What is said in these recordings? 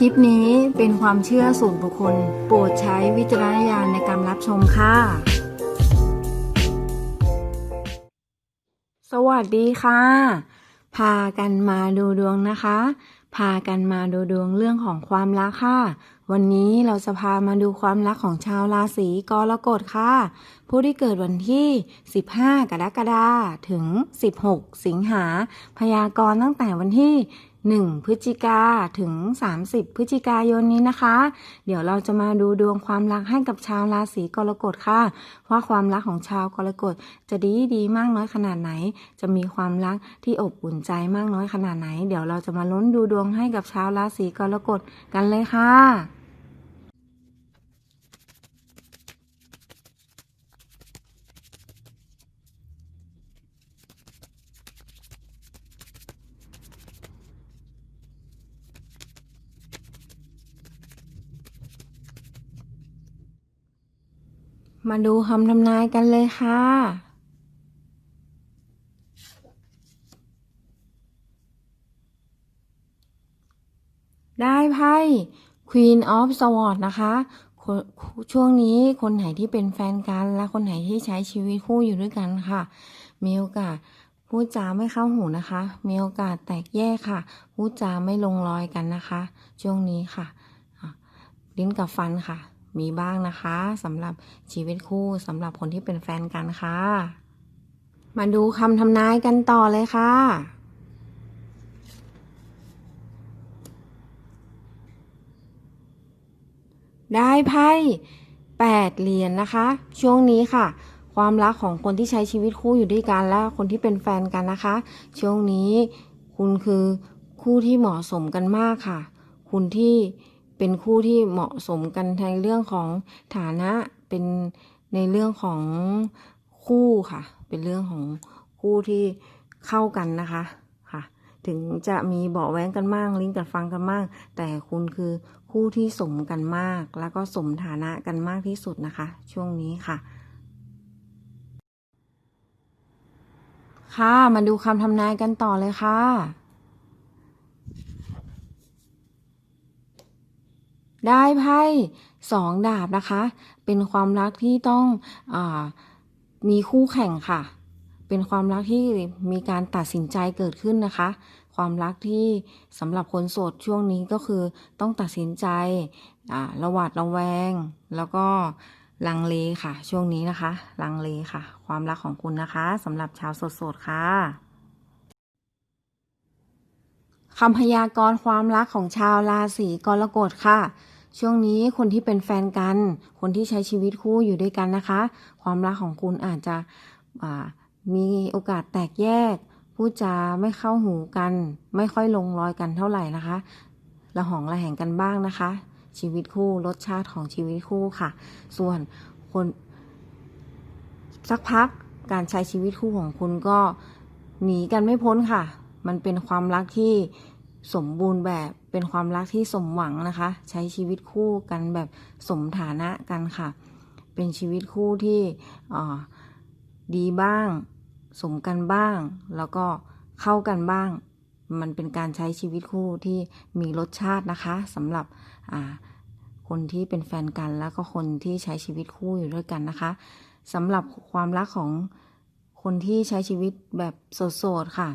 คลิปนี้เป็นความเชื่อส่วนบุคคล โปรดใช้วิจารณญาณในการรับชมค่ะ สวัสดีค่ะ พากันมาดูดวงนะคะ พากันมาดูดวงเรื่องของความรักค่ะ วันนี้เราจะพามาดูความรักของชาวราศีกรกฎค่ะ ผู้ที่เกิดวันที่ 15 กรกฎาคมถึง 16 สิงหาพยากรณ์ตั้งแต่วันที่ 1 พฤศจิกาถึง 30 พฤศจิกายนนี้นะคะ เดี๋ยวเราจะมาดูดวงความรักให้กับชาวราศีกรกฎค่ะ ว่าความรักของชาวกรกฎจะดีดีมากน้อยขนาดไหน จะมีความรักที่อบอุ่นใจมากน้อยขนาดไหน เดี๋ยวเราจะมาลุ้นดูดวงให้กับชาวราศีกรกฎกันเลยค่ะ มาดูคำทำนายกันเลยค่ะ ได้ไพ่ Queen of Swords นะคะช่วงนี้คนไหนที่เป็นแฟนกันและคนไหนที่ใช้ชีวิตคู่อยู่ด้วยกันค่ะ มีโอกาสพูดจาไม่เข้าหูนะคะ มีโอกาสแตกแยกค่ะพูดจาไม่ลงรอยกันนะคะ ช่วงนี้ค่ะอะลิ้นกับฟันค่ะ มีบ้างนะคะสำหรับชีวิตคู่สำหรับคนที่เป็นแฟนกันค่ะ มาดูคำทำนายกันต่อเลยค่ะได้ไพ่แปดเหรียญนะคะ ช่วงนี้ค่ะ ความรักของคนที่ใช้ชีวิตคู่อยู่ด้วยกันและคนที่เป็นแฟนกันนะคะ ช่วงนี้คุณคือคู่ที่เหมาะสมกันมากค่ะ คุณที่ เป็นคู่ที่เหมาะสมกันในเรื่องของฐานะเป็นในเรื่องของคู่ค่ะ เป็นเรื่องของคู่ที่เข้ากันนะคะค่ะ ถึงจะมีเบาแว้งกันมากลิ้นกับฟังกันมาก แต่คุณคือคู่ที่สมกันมาก แล้วก็สมฐานะกันมากที่สุดนะคะ ช่วงนี้ค่ะค่ะ มาดูคำทำนายกันต่อเลยค่ะ ได้ไพ่สองดาบนะคะ เป็นความรักที่ต้องอมีคู่แข่งค่ะ เป็นความรักที่มีการตัดสินใจเกิดขึ้นนะคะ ความรักที่สำหรับคนโสดช่วงนี้ก็คือต้องตัดสินใจระหวาดระแวง แล้วก็ลังเลค่ะ ช่วงนี้นะคะ ลังเลค่ะ ความรักของคุณนะคะสำหรับชาวโสดๆค่ะคำพยากรณ์ความรักของชาวราศีกรกฎค่ะ ช่วงนี้คนที่เป็นแฟนกัน คนที่ใช้ชีวิตคู่อยู่ด้วยกันนะคะ ความรักของคุณอาจจะมีโอกาสแตกแยกพูดจาไม่เข้าหูกัน ไม่ค่อยลงรอยกันเท่าไหร่นะคะระหองระแหงกันบ้างนะคะ ชีวิตคู่รสชาติของชีวิตคู่ค่ะ ส่วนคนสักพักการใช้ชีวิตคู่ของคุณก็หนีกันไม่พ้นค่ะ มันเป็นความรักที่ สมบูรณ์แบบเป็นความรักที่สมหวังนะคะ ใช้ชีวิตคู่กันแบบสมฐานะกันค่ะ เป็นชีวิตคู่ที่อ่าดีบ้าง สมกันบ้าง แล้วก็เข้ากันบ้าง มันเป็นการใช้ชีวิตคู่ที่มีรสชาตินะคะสำหรับอ่าคนที่เป็นแฟนกันแล้วก็คนที่ใช้ชีวิตคู่อยู่ด้วยกันนะคะสำหรับความรักของคนที่ใช้ชีวิตแบบโสดๆค่ะ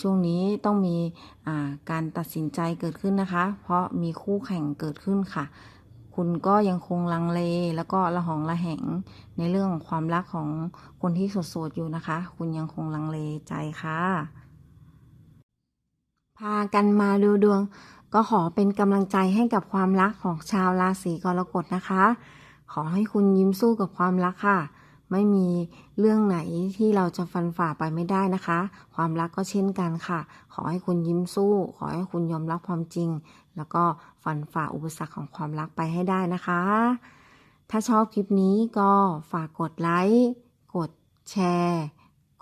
ช่วงนี้ต้องมีอ่าการตัดสินใจเกิดขึ้นนะคะ เพราะมีคู่แข่งเกิดขึ้นค่ะ คุณก็ยังคงลังเล แล้วก็ระหองระแหงในเรื่องของความรักของคนที่โสดๆอยู่นะคะ คุณยังคงลังเลใจค่ะ พากันมาดูดวง ก็ขอเป็นกำลังใจให้กับความรักของชาวราศีกรกฎนะคะ ขอให้คุณยิ้มสู้กับความรักค่ะ ไม่มีเรื่องไหนที่เราจะฟันฝ่าไปไม่ได้นะคะ ความรักก็เช่นกันค่ะ ขอให้คุณยิ้มสู้ ขอให้คุณยอมรับความจริง แล้วก็ฟันฝ่าอุปสรรคของความรักไปให้ได้นะคะ ถ้าชอบคลิปนี้ก็ฝากกดไลค์กดแชร์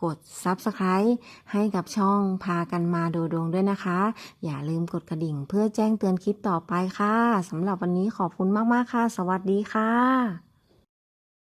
กด Subscribe ให้กับช่องพากันมาดูดวงด้วยนะคะ อย่าลืมกดกระดิ่งเพื่อแจ้งเตือนคลิปต่อไปค่ะสำหรับวันนี้ขอบคุณมาก ๆ ค่ะ สวัสดีค่ะ